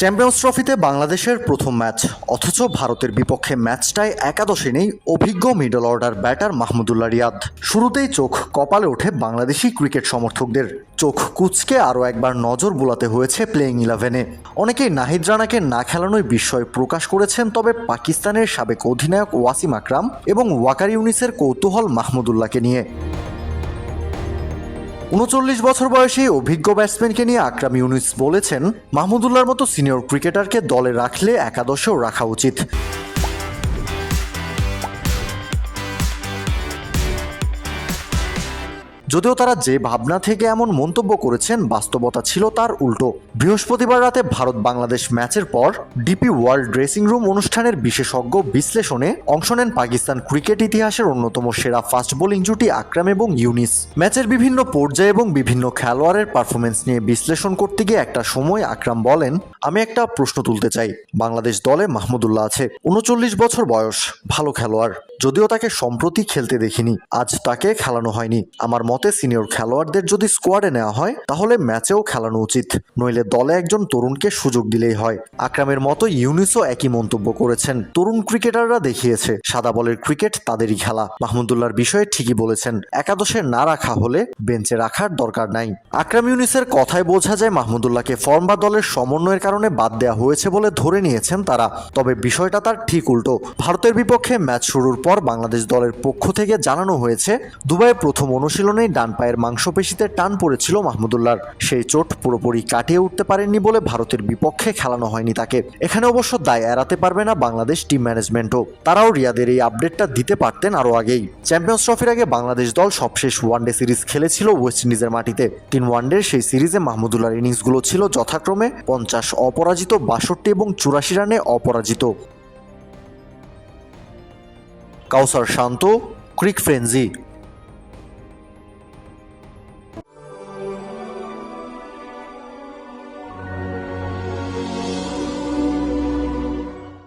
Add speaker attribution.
Speaker 1: Champions ট্রফিতে বাংলাদেশের প্রথম ম্যাচ, অথচ ভারতের বিপক্ষে ম্যাচটায় একাদশে নেই অভিজ্ঞ middle order batter Mahmudullah Riyad. শুরুতেই চোখ কপালে ওঠে বাংলাদেশি ক্রিকেট সমর্থকদের। চোখ কুচকে আরও একবার নজর বুলাতে হয়েছে প্লেইং ইলেভেনে অনেকেই নাহিদ রানাকে না খেলানোই বিস্ময় প্রকাশ করেছেন, তবে পাকিস্তানের সাবেক অধিনায়ক ওয়াসিম আকরাম এবং ওয়াকার ইউনিসের কৌতূহল মাহমুদুল্লাহকে নিয়ে। উনচল্লিশ বছর বয়সী অভিজ্ঞ ব্যাটসম্যানকে নিয়ে আকরাম ইউনিস বলেছেন, মাহমুদুল্লাহর মতো সিনিয়র ক্রিকেটারকে দলে রাখলে একাদশেও রাখা উচিত। যদিও তারা যে ভাবনা থেকে এমন মন্তব্য করেছেন, বাস্তবতা ছিল তার উল্টো। বৃহস্পতিবার রাতে ভারত বাংলাদেশ ম্যাচের পর ডিপি ওয়ার্ল্ড ড্রেসিং রুম অনুষ্ঠানের বিশেষজ্ঞ বিশ্লেষণে অংশ নেন পাকিস্তান ক্রিকেট ইতিহাসের অন্যতম সেরা ফাস্ট বোলিং জুটি আকরাম এবং ইউনিস। ম্যাচের বিভিন্ন পর্যায়ে এবং বিভিন্ন খেলোয়াড়ের পারফরমেন্স নিয়ে বিশ্লেষণ করতে গিয়ে একটা সময় আকরাম বলেন আমি একটা প্রশ্ন তুলতে চাই। বাংলাদেশ দলে মাহমুদুল্লাহ আছে। উনচল্লিশ বছর বয়স। ভালো খেলোয়াড়। যদিও তাকে সম্প্রতি খেলতে দেখিনি। আজ তাকে খেলানো হয়নি। আমার মতে সিনিয়র খেলোয়াড়দের যদি স্কোয়াডে নেওয়া হয়, তাহলে ম্যাচেও খেলানো উচিত। নইলে দলে একজন তরুণকে সুযোগ দিলেই হয়। আকরামের মতো ইউনিসও একই মন্তব্য করেছেন। তরুণ ক্রিকেটাররা দেখিয়েছে, সাদা বলের ক্রিকেট তাদেরই খেলা। মাহমুদুল্লাহর বিষয়ে ঠিকই বলেছেন, একাদশে না রাখা হলে বেঞ্চে রাখার দরকার নাই। আকরাম ইউনিসের কথায় বোঝা যায় মাহমুদুল্লাহকে ফর্ম বা দলের সমন্বয়ের কারণে বাদ দেওয়া হয়েছে বলে ধরে নিয়েছেন তারা। তবে বিষয়টা তার ঠিক উল্টো। ভারতের বিপক্ষে ম্যাচ শুরুর পর বাংলাদেশ দলের পক্ষ থেকে জানানো হয়েছে, দুবাইয়ে প্রথম অনুশীলনেই ডান পায়ের মাংসপেশিতে টান পড়েছিল মাহমুদুল্লাহর। সেই চোট পুরোপুরি কাটিয়ে উঠতে পারেননি বলে ভারতের বিপক্ষে খেলানো হয়নি তাকে। এখানে অবশ্য দায় এড়াতে পারবে না বাংলাদেশ টিম ম্যানেজমেন্টও। তারাও রিয়াদের এই আপডেটটা দিতে পারতেন আরও আগেই। চ্যাম্পিয়ন্স ট্রফির আগে বাংলাদেশ দল সবশেষ ওয়ানডে সিরিজ খেলেছিল ওয়েস্ট ইন্ডিজের মাটিতে। তিন ওয়ানডের সেই সিরিজে মাহমুদুল্লাহর ইনিংসগুলো ছিল যথাক্রমে পঞ্চাশ অপরাজিত বাষট্টি এবং চুরাশি রানে অপরাজিত। কাউসার শান্ত ক্রিক ফ্রেঞ্জি